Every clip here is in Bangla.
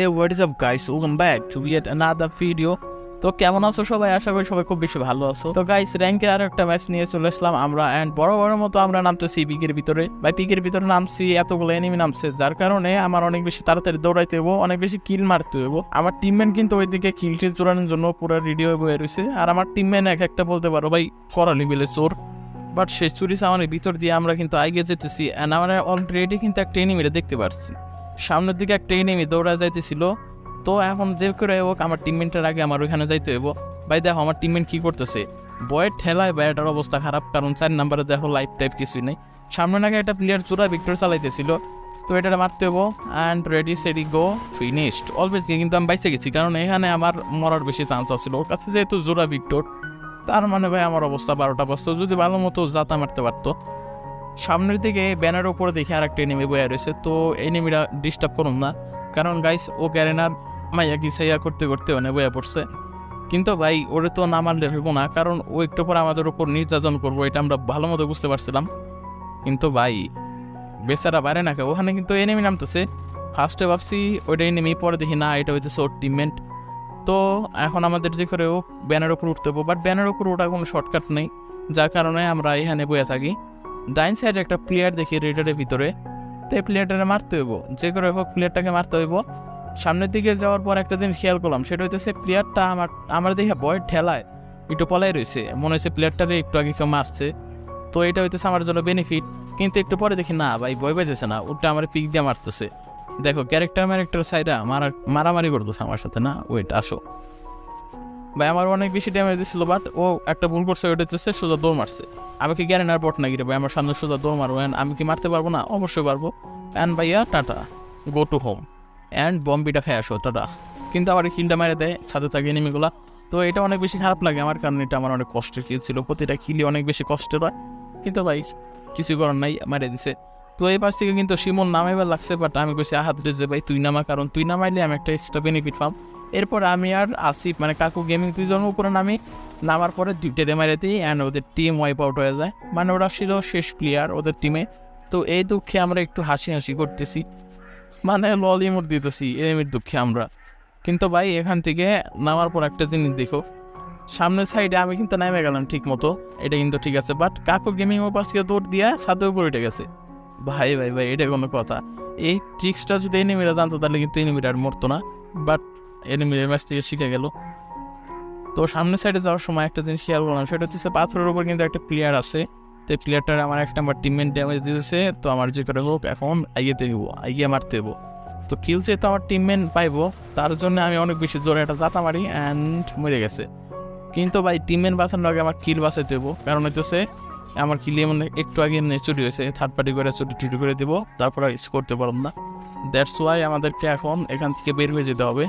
A what is up guys welcome back to yet another video তো কেমন আছো সবাই? আশা করি সবাই খুব বেশি ভালো আছো। তো গাইস র্যাঙ্কে আর একটা ম্যাচ নিয়ে চলে আসলাম আমরা অ্যান্ড বড় বড় মতো আমরা নামতেছি পিকের ভিতরে। ভাই, পিকের ভিতরে নামছি, এতগুলো এনিমি নামছে, যার কারণে আমার অনেক বেশি তাড়াতাড়ি দৌড়াইতে হব অনেক বেশি কিল মারতে হব আমার টিমমেট কিন্তু ওইদিকে কিল টিল চোরানোর জন্য পুরো রেডি হয়ে বয়ে রয়েছে আর আমার টিমমেট এক একটা বলতে পারো, ভাই করালি বিলে চোর। বাট সেই চুরি সামানের ভিতর দিয়ে আমরা কিন্তু আগে যেতেছি অ্যান্ড আমরা অলরেডি কিন্তু একটা এনিমিরে দেখতে পারছি। সামনের দিকে একটা এনিমি দৌড়া যাইতেছিল। তো এখন যে করে হোক আমার টিমমেন্টের আগে আমার ওইখানে যাইতে হইব। ভাই, দেখো, আমার টিমমেন্ট কি করতেছে? বয়ের ঠেলায় ব্যাটার অবস্থা খারাপ, কারণ চার নাম্বারে দেখো লাইফ টাইপ কিছুই নেই। সামনে নাকি একটা প্লেয়ার চূড়া ভিক্টর চালাইতেছিল। তো এটা মারতে হব and ready steady go finished always কিন্তু আমি বাইসে গেছি, কারণ এখানে আমার মরার বেশি চান্স আছিল ওর কাছে যেহেতু জোড়া ভিক্টর তার মানে ভাই, আমার অবস্থা বারোটা বস্তা যদি ভালো মতো যাতা মারতে পারতো। সামনের দিকে ব্যানার উপরে দেখে আর একটা এনিমি বয়ে রয়েছে, তো এনিমিরা ডিস্টার্ব করুন না। কারণ গাইস ও গ্যারেনার মাইয়া কি সাইয়া করতে করতে অনেক বয়ে পড়ছে। কিন্তু ভাই, ওরে তো না মারলে হইব না, কারণ ও একটু পর আমাদের উপর নির্যাতন করব, এটা আমরা ভালো মতো বুঝতে পারছিলাম। কিন্তু ভাই, বেচারা বাইরে না ওখানে কিন্তু এনিমি নামতেছে। ফার্স্টে ভাবছি, ওইটা এনিমি পরে দেখি না, এটা হইতেছে ওর টিমমেন্ট তো এখন আমাদের যে করে ও ব্যানার উপর উঠতে হব বাট ব্যানার উপর ওঠার কোনো শর্টকাট নেই। যার কারণে আমরা এখানে বয়ে থাকি। ডাইন সাইডে একটা প্লেয়ার দেখি রেডারের ভিতরে। তো এই প্লেয়ারটাকে মারতে হইব। যে করে হোক প্লেয়ারটাকে মারতে হইব। সামনের দিকে যাওয়ার পর একটা দিন খেয়াল করলাম, সেটা হচ্ছে প্লেয়ারটা আমার আমার দেখে বয়ের ঠেলায়। একটু পলাই রয়েছে মনে হচ্ছে প্লেয়ারটারে একটু আগে কেউ মারছে। তো এটা হইতেছে আমার জন্য বেনিফিট কিন্তু একটু পরে দেখি, না ভাই, ভয় পাইতেছে না। ওটা আমার পিক দিয়ে মারতেছে। দেখো ক্যারেক্টার ম্যারেক্টার সাইডা মারা, মারামারি করতেছে আমার সাথে, না? ওয়েট আসো। ভাই আমার অনেক বেশি ড্যামেজ দিছিল বাট ও একটা ভুল করছে, ওটা হচ্ছে সোজা দৌড় মারছে। আমি কি গ্যারেনার বট নাকি রে ভাই? আমার সামনে সোজা দৌড় মারবো and আমি কি মারতে পারব? না, অবশ্যই পারব। অ্যান্ড ভাইয়া, tata. Go to home and বম্বিটা আসো, টাটা। কিন্তু আবার কিলটা মেরে দেয়, ছাদে থাকে এনিমিগুলা তো এটা অনেক বেশি খারাপ লাগে, আমার কারণ এটা আমার অনেক কষ্টের কিল ছিল। প্রতিটা কিলি অনেক বেশি কষ্টের হয়। কিন্তু ভাই কিছু করার নাই, মেরে দিছে। তো এই পাশ থেকে কিন্তু শিমন নামাইবার লাগছে বাট আমি কইছি, আহাত রে যে ভাই, তুই নামা কারণ, তুই নামাইলে আমি একটা এক্সট্রা বেনিফিট পাম। এরপর আমি আর আসিফ মানে কাকু গেমিং দুইজন উপরে নামি, নামার পরে দুইটা রেমারে দিই অ্যান্ড ওদের টিম ওয়াইপ আউট হয়ে যায়। মানে ওরা ছিল শেষ প্লেয়ার ওদের টিমে তো এই দুঃখে আমরা একটু হাসি হাসি করতেছি। মানে ললিমুট দিতেছি এমির দুঃখে আমরা। কিন্তু ভাই, এখান থেকে নামার পর একটা জিনিস দেখো। সামনের সাইডে আমি কিন্তু নেমে গেলাম ঠিক মতো, এটা কিন্তু ঠিক আছে বাট কাকু গেমিং ও পাশে দৌড় দিয়া ছাদে উপরে উঠে গেছে। ভাই ভাই ভাই, এটা কোনো কথা। এই ট্রিক্সটা যদি এনিমিরা জানতো, তাহলে কিন্তু এনিমিরা আর মরতো না। বাট এনিমিরা ম্যাচ থেকে শিখে গেল। তো সামনের সাইডে যাওয়ার সময় একটা জিনিস শেয়ার করলাম, সেটা হচ্ছে পাথরের উপর কিন্তু একটা প্লেয়ার আছে। তো প্লেয়ারটার আমার একটা আমার টিমমেট ড্যামেজ দিয়েছে, তো আমার যে করে হোক, এখন আইয়েতে হইব আইয়ে মারতে হইব তো কিল তো আমার টিমমেট পাইবো, তার জন্য আমি অনেক বেশি জোরে একটা জাতা মারি অ্যান্ড মরে গেছে। কিন্তু ভাই টিমমেট বাঁচানোর আগে আমার কিল বাঁচাইতে হইব কারণ হচ্ছে আমার কিল এমন একটু আগে চুরি হয়েছে থার্ড পার্টি করে চুরি টুরি করে দেবো, তারপর আর করতে পারলাম না। দ্যাটস ওয়াই আমাদেরকে এখন এখান থেকে বের হয়ে যেতে হবে।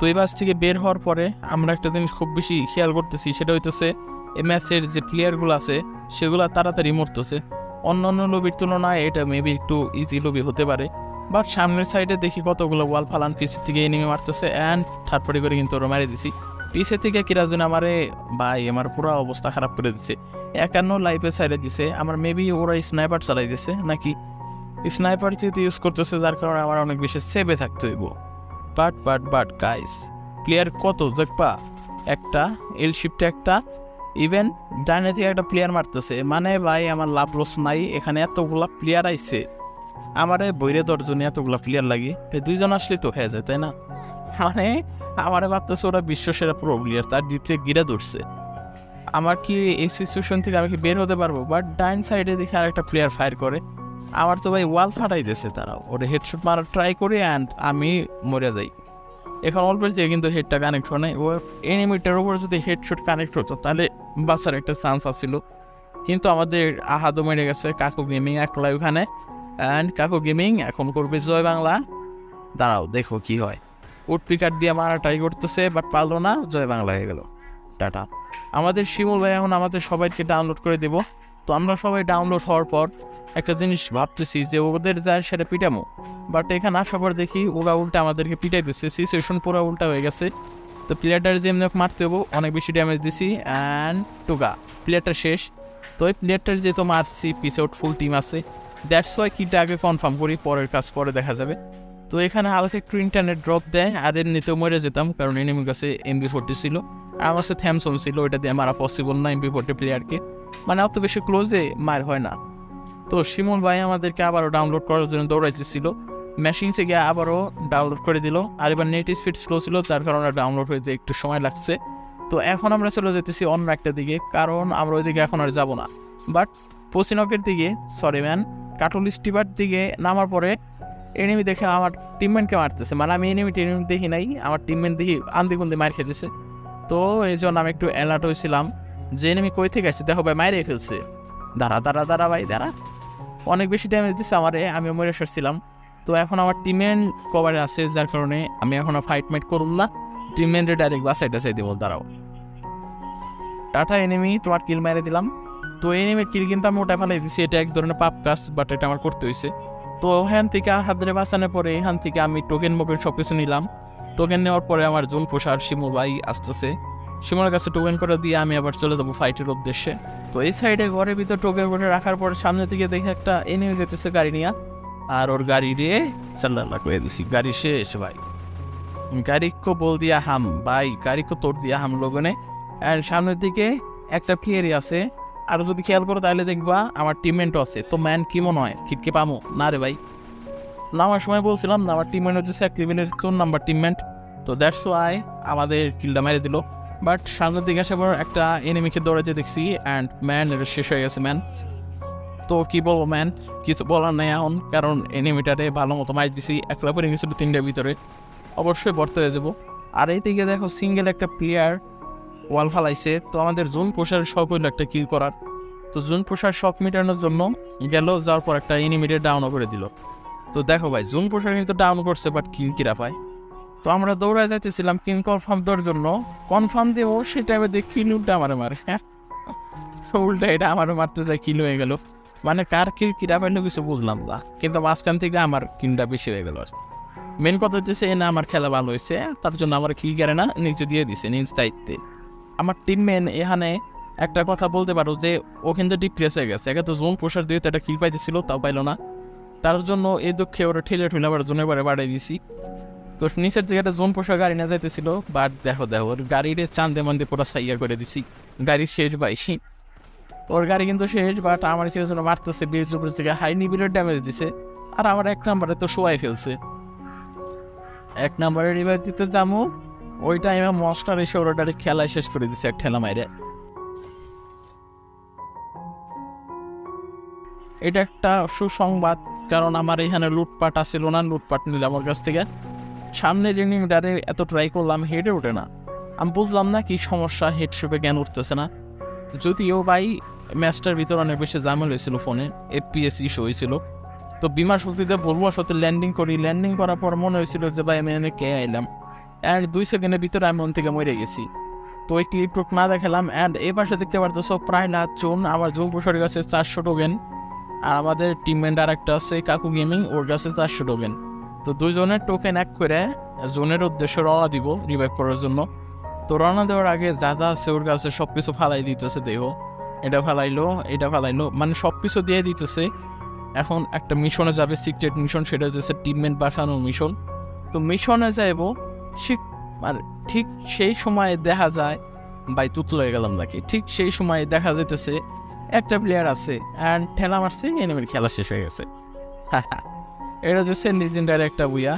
তো এই বাস থেকে বের হওয়ার পরে আমরা একটা জিনিস খুব বেশি খেয়াল করতেছি, সেটা হইতেছে এই ম্যাচের যে প্লেয়ারগুলো আছে, সেগুলো তাড়াতাড়ি মরতেছে। অন্য অন্য লবির তুলনায় এটা মেবি একটু ইজি লবি হতে পারে। বাট সামনের সাইডে দেখি কতগুলো ওয়াল ফালান পিসের থেকে এনিমি মারতেছে অ্যান্ড থার্ড পার্টি করে কিন্তু ওরা মারি দিছি। পিসের থেকে কিরাজুন আমারে, ভাই, আমার পুরো অবস্থা খারাপ করে দিছে। একান্ন লাইফে সাইডে দিছে। আমার মেবি ওরা স্নাইপার চালাই দিছে, নাকি? স্নাইপার যেহেতু ইউজ করতেছে, যার কারণে আমার অনেক বেশি সেভে থাকতে হইব। But but but guys player কত দেখবা? একটা এল শিফটে একটা ইভেন ডাইনে থেকে একটা প্লেয়ার মারতেছে। মানে ভাই, আমার লাভ লস নাই, এখানে এতগুলা প্লেয়ার আইছে। আমারে বইরে দশজনে এতগুলা প্লেয়ার লাগে। তো দুইজন আসলে তো হয়ে যায়, তাই না? মানে আমারে ভাবতেছে ওরা বিশ্ব সেরা প্রো প্লেয়ার তার দ্বিতীয় গিরে ধরছে। আমার কি এই সিচুয়েশন থেকে আমি কি বের হতে পারব? বাট ডাইন সাইডে দেখে আর একটা প্লেয়ার ফায়ার করে। আমার তো ভাই ওয়াল ফাটাই দিয়েছে তারা ওটা হেডশট মারার ট্রাই করি অ্যান্ড আমি মরে যাই। এখন অল্প যে কিন্তু হেডটা কানেক্ট হয় নাই। ও এনিমিটার উপর যদি হেডশট কানেক্ট হতো, তাহলে বাঁচার একটা চান্স আসছিল কিন্তু আমাদের আহাদও মেরে গেছে কাকু গেমিং একলাই ওখানে। অ্যান্ড কাকু গেমিং এখন করবে জয় বাংলা। দাঁড়াও, দেখো কি হয়। উড পিকার দিয়ে মারা ট্রাই করতেছে বাট পারল না, জয় বাংলা হয়ে গেল। টাটা। আমাদের শিমুল ভাই এখন আমাদের সবাইকে ডাউনলোড করে দেব। তো আমরা সবাই ডাউনলোড হওয়ার পর একটা জিনিস ভাবতেছি যে ওদের যায় সেটা পিটামো। বাট এখানে আসার পর দেখি ওরা উল্টা আমাদেরকে পিটাইতেছে। সিচুয়েশন পুরো উল্টা হয়ে গেছে। তো প্লেয়ারটার যে এমনি মারতে হব, অনেক বেশি ড্যামেজ দিছি অ্যান্ড টুকা প্লেয়ারটা শেষ। তো ওই প্লেয়ারটার যেহেতু মারছি পিস আউট ফুল টিম আছে। দ্যাটস ওয়াই কিটা আগে কনফার্ম করি, পরের কাজ পরে দেখা যাবে। তো এখানে হালকা একটু ইন্টারনেট ড্রপ দেয়, আর এমনিতেও মরে যেতাম, কারণ এনিমির কাছে এমবি ফোরটি ছিল। আর আমার কাছে থ্যামসন ছিল, ওইটা দিয়ে মারা পসিবল না এমবি ফোরটি প্লেয়ারকে মানে অত বেশি ক্লোজে মার হয় না। তো শিমুল ভাই আমাদেরকে আবারও ডাউনলোড করার জন্য দৌড়াইতেছিল। মেশিন থেকে আবারও ডাউনলোড করে দিল। আর এবার নেট স্পিড স্লো ছিল তার কারণে ডাউনলোড হইতে একটু সময় লাগছে। তো এখন আমরা চলে যেতেছি অন্য একটা দিকে, কারণ আমরা ওইদিকে এখন আর যাব না। বাট পসিনকের দিকে সরি ম্যান কাটল স্টিবার দিকে নামার পরে এনিমি দেখে আমার টিমমেন্টকে মারতেছে। মানে আমি এনিমি টেনিমি দেখি নাই, আমার টিমমেন্ট দেখি আন্দি কুন্দি মার খেতেছে। তো এই জন্য আমি একটু অ্যালার্ট হয়েছিলাম। যে এনিমি কই থেকে আছে দেখো ভাই মাইরে ফেলছে। দাঁড়া দাঁড়া দাঁড়া ভাই, দাঁড়া। অনেক বেশি ড্যামেজ দিচ্ছে আমারে, আমি মরে এসেছিলাম তো এখন আমার টিমেন কভারে আছে, যার কারণে আমি এখন ফাইট মাইট করুন না। টিমেন্টে ডাইরেক্ট বাসায় টাসাই দেবো, দাঁড়াও। টাটা এনিমি তোমার কিল মেরে দিলাম। তো এনিমির কিল কিন্তু আমি ওটা ফেলাই দিছি, এটা এক ধরনের পাপ কাজ বাট এটা আমার করতে হয়েছে তো এখান থেকে হাত ধরে বাঁচানোর পরে, এখান থেকে আমি টোকেন মোকেন সব কিছু নিলাম। টোকেন নেওয়ার পরে আমার জুন পোষার শিমু ভাই আসতেছে। শিমুর কাছে টোকেন করে দিয়ে আমি আবার চলে যাব ফাইটের উদ্দেশ্যে। তো এই সাইডে ঘরের ভিতর টোকেন করে রাখার পর সামনে থেকে দেখে একটা এনিমি যেতেছে গাড়ি নিয়ে। আর ওর গাড়ি রে চাল্লা করে দিছি। গাড়ি শেষ ভাই। গাড়ি বল দিয়া হাম ভাই, গাড়ি তোর দিয়া হাম লোগনে। আর সামনের দিকে একটা প্লেয়ারই আছে। আর যদি খেয়াল করো তাহলে দেখবা আমার টিমমেন্টও আছে। তো ম্যান কি মনে হয়? খিটকে পামো? না রে ভাই। নামার সময় বলছিলাম না আমার টিমমেন্ট হচ্ছে এক লেভেলের কোন নাম্বার টিমমেন্ট তো দ্যাটস ওয়াই আমাদের কিলটা মেরে দিল। বাট সামনের দিকে আসার পর একটা এনিমিকে দৌড়াতে দেখছি অ্যান্ড ম্যান এটা শেষ হয়ে গেছে ম্যান তো কি বলব ম্যান কিছু বলার নেই এখন, কারণ এনিমিটারে ভালো মতো মাইট দিছি, একলা পরে গেছিল তিনটার ভিতরে। অবশ্যই বর্ত হয়ে যাব। আর এই দিকে দেখো সিঙ্গেল একটা প্লেয়ার ওয়াল ফালাইছে। তো আমাদের জোন প্রসারের শখ হইল একটা কিল করার। তো জোন প্রসার শখ মেটানোর জন্য গেল, যাওয়ার পর একটা এনিমিটে ডাউনও করে দিল। তো দেখো ভাই জোন প্রসার কিন্তু ডাউন করছে বাট কিল কিরা পায়? তো আমরা দৌড়ায় যাইতেছিলাম কিন কনফার্ম দেওয়ার জন্য। কনফার্ম দেবো সেই টাইমে দেখি উল্টা আমারে মারে। হ্যাঁ? উল্টা এটা আমার মারতে যায়, কিল হয়ে গেল। মানে কার কিল কিরা পাইলো কিছু বুঝলাম না। কিন্তু মাঝখান থেকে আমার কিলটা বেশি হয়ে গেল। মেন কথা হচ্ছে সে না আমার খেলা ভালো হয়েছে, তার জন্য আমার কিল গেলে না নিজে দিয়ে দিছে নিজ দায়িত্বে। আমার টিমমেন এখানে একটা কথা বলতে পারো যে, ও কিন্তু ডিপ্রেস হয়ে গেছে। একে তো জোন প্রসার দিয়ে তো একটা কিল পাইতেছিল, তাও পাইলো না। তার জন্য এই দুঃখে ওরা ঠেলে ঠেলে আবার জোনে বাড়াই দিছি। তো নিচের দিকে একটা জোন পোষা গাড়ি না যাইতেছিল, বাট দেখো দেখো, ওর গাড়ির চান্দে মান্দে পুরো সাইয়া করে দিছি। গাড়ি শেষ বাইছি ওর গাড়ি কিন্তু শেষ, বাট আমার কিলো জন্য মারতেছে বীর চুপুর থেকে হাই নিবিলের ড্যামেজ দিছে। আর আমার এক নাম্বারে তো শোয়াই ফেলছে। এক নাম্বারে রিভাইভ দিতে যাব ওই টাইমে মস্টার এসে ওরা খেলায় শেষ করে দিছে এক ঠেলা মাইরে। এটা একটা সুসংবাদ, কারণ আমার এখানে লুটপাট আসছিল না লুটপাট নিলে আমার কাছ থেকে। সামনে রিনিংটারে এত ট্রাই করলাম হেডে ওঠে না। আমি বুঝলাম না কি সমস্যা হেড শেপে জ্ঞান উঠতেছে না। যদিও ভাই ম্যাচটার ভিতরে অনেক বেশি জামেল হয়েছিল ফোনে এফপিএস ইস্যু হয়েছিল। তো বিমা শক্তিতে বলব সাথে ল্যান্ডিং করি। ল্যান্ডিং করার পর মনে হয়েছিল যে ভাই, আমি এনে কে আইলাম। অ্যান্ড দুই সেকেন্ডের ভিতরে আমি মন থেকে মরে গেছি। তো ওই ক্লিপ টুক না দেখালাম। অ্যান্ড এ পাশে দেখতে পারতেছো, প্রায় লাখ চুন আমার জুম প্রসারের কাছে চারশো টোকেন আর আমাদের টিম মেন্ডার একটা আছে, কাকু গেমিং ওর কাছে চারশো টোকেন তো দুজনের টোকেন এক করে জোনের উদ্দেশ্যে রওনা দিব রিভাইভ করার জন্য। তো রওনা দেওয়ার আগে যা যা আছে ওর কাছে সব কিছু ফালাই দিতেছে দেহ এটা ফালাইলো এটা ফালাইলো মানে সব কিছু দিয়ে দিতেছে। এখন একটা মিশনে যাবে সিক্রেট মিশন সেটা হচ্ছে টিমমেন্ট বাঁচানোর মিশন তো মিশনে যাইব, ঠিক মানে ঠিক সেই সময় দেখা যায় বাই তুতল হয়ে গেলাম নাকি? ঠিক সেই সময় দেখা যেতেছে একটা প্লেয়ার আছে অ্যান্ড ঠেলা মারছে এনিমির খেলা শেষ হয়ে গেছে। এটা হচ্ছে নিজেন্ডার একটা বুয়া।